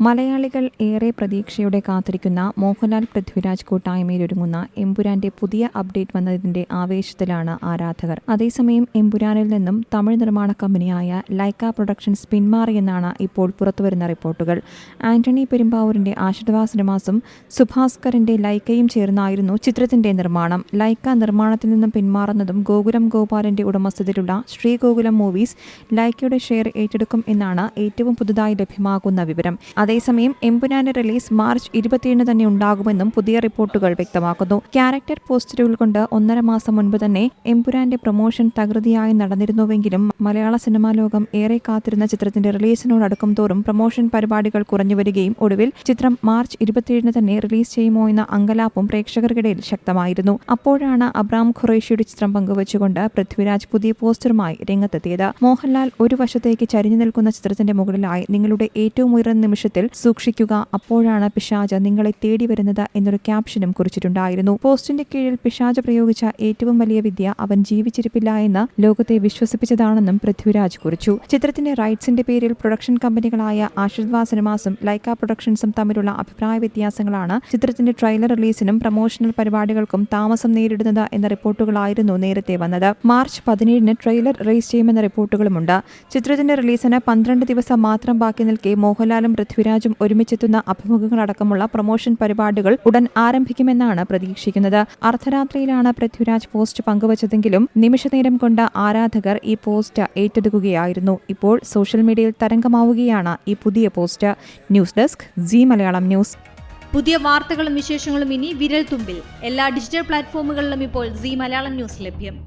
മലയാളികൾ ഏറെ പ്രതീക്ഷയോടെ കാത്തിരിക്കുന്ന മോഹൻലാൽ പൃഥ്വിരാജ് കൂട്ടായ്മയിലൊരുങ്ങുന്ന എമ്പുരാന്റെ പുതിയ അപ്ഡേറ്റ് വന്നതിന്റെ ആവേശത്തിലാണ് ആരാധകർ. അതേസമയം എമ്പുരാനിൽ നിന്നും തമിഴ് നിർമ്മാണ കമ്പനിയായ ലൈക്ക പ്രൊഡക്ഷൻസ് പിന്മാറിയെന്നാണ് ഇപ്പോൾ പുറത്തുവരുന്ന റിപ്പോർട്ടുകൾ. ആന്റണി പെരുമ്പാവൂരിന്റെ ആശീർവാദ സിനിമാസും സുഭാസ്കറിന്റെ ലൈക്കയും ചേർന്നായിരുന്നു ചിത്രത്തിന്റെ നിർമ്മാണം. ലൈക്ക നിർമ്മാണത്തിൽ നിന്നും പിന്മാറുന്നതും ഗോകുലം ഗോപാലന്റെ ഉടമസ്ഥതയിലുള്ള ശ്രീഗോകുലം മൂവീസ് ലൈക്കയുടെ ഷെയർ ഏറ്റെടുക്കും എന്നാണ് ഏറ്റവും പുതുതായി ലഭ്യമാകുന്ന വിവരം. അതേസമയം എമ്പുരാന്റെ റിലീസ് മാർച്ച് ഇരുപത്തിയേഴിന് തന്നെ ഉണ്ടാകുമെന്നും പുതിയ റിപ്പോർട്ടുകൾ വ്യക്തമാക്കുന്നു. ക്യാരക്ടർ പോസ്റ്ററുകൾ കൊണ്ട് ഒന്നര മാസം മുൻപ് തന്നെ എമ്പുരാന്റെ പ്രൊമോഷൻ തകൃതിയായി നടന്നിരുന്നുവെങ്കിലും മലയാള സിനിമാ ലോകം ഏറെ കാത്തിരുന്ന ചിത്രത്തിന്റെ റിലീസിനോടടുക്കും തോറും പ്രൊമോഷൻ പരിപാടികൾ കുറഞ്ഞു വരികയും ഒടുവിൽ ചിത്രം മാർച്ച് ഇരുപത്തിയേഴിന് തന്നെ റിലീസ് ചെയ്യുമോ എന്ന അങ്കലാപ്പും പ്രേക്ഷകർക്കിടയിൽ ശക്തമായിരുന്നു. അപ്പോഴാണ് അബ്രാം ഖുറേഷിയുടെ ചിത്രം പങ്കുവച്ചുകൊണ്ട് പൃഥ്വിരാജ് പുതിയ പോസ്റ്ററുമായി രംഗത്തെത്തിയത്. മോഹൻലാൽ ഒരു വശത്തേക്ക് ചരിഞ്ഞു നിൽക്കുന്ന ചിത്രത്തിന്റെ മുകളിലായി നിങ്ങളുടെ ഏറ്റവും ഉയർന്ന നിമിഷത്തിൽ സൂക്ഷിക്കുക. അപ്പോഴാണ് പിശാജ് നിങ്ങളെ തേടി വരുന്നത് എന്നൊരു ക്യാപ്ഷനും കുറിച്ചിട്ടുണ്ടായിരുന്നു. പോസ്റ്റിന്റെ കീഴിൽ പിശാജ് പ്രയോഗിച്ച ഏറ്റവും വലിയ വിദ്യ അവൻ ജീവിച്ചിരിപ്പില്ല എന്ന് ലോകത്തെ വിശ്വസിപ്പിച്ചതാണെന്നും പൃഥ്വിരാജ് കുറിച്ചു. ചിത്രത്തിന്റെ റൈറ്റ്സിന്റെ പേരിൽ പ്രൊഡക്ഷൻ കമ്പനികളായ ആശീർവാദ് സിനിമാസും ലൈക്ക പ്രൊഡക്ഷൻസും തമ്മിലുള്ള അഭിപ്രായ വ്യത്യാസങ്ങളാണ് ചിത്രത്തിന്റെ ട്രെയിലർ റിലീസിനും പ്രമോഷണൽ പരിപാടികൾക്കും താമസം നേരിടുന്നത് എന്ന റിപ്പോർട്ടുകളായിരുന്നു നേരത്തെ വന്നത്. മാർച്ച് പതിനേഴിന് ട്രെയിലർ റിലീസ് ചെയ്യുമെന്ന റിപ്പോർട്ടുകളുമുണ്ട്. ചിത്രത്തിന്റെ റിലീസിന് പന്ത്രണ്ട് ദിവസം മാത്രം ബാക്കി നിൽക്കെ മോഹൻലാലും പൃഥ്വിരാജും ഒരുമിച്ചെത്തുന്ന അഭിമുഖങ്ങളടക്കമുള്ള പ്രൊമോഷൻ പരിപാടികൾ ഉടൻ ആരംഭിക്കുമെന്നാണ് പ്രതീക്ഷിക്കുന്നത്. അർദ്ധരാത്രിയിലാണ് പൃഥ്വിരാജ് പോസ്റ്റ് പങ്കുവച്ചതെങ്കിലും നിമിഷനേരം കൊണ്ട് ആരാധകർ ഈ പോസ്റ്റ് ഏറ്റെടുക്കുകയായിരുന്നു. ഇപ്പോൾ സോഷ്യൽ മീഡിയയിൽ തരംഗമാവുകയാണ് ഈ പുതിയ post. News desk Zee Malayalam news. പുതിയ വാർത്തകളും വിശേഷങ്ങളും ഇനി വിരൽ തുമ്പിൽ എല്ലാ ഡിജിറ്റൽ പ്ലാറ്റ്ഫോമുകളിലും ഇപ്പോൾ സി മലയാളം ന്യൂസ് ലഭ്യം.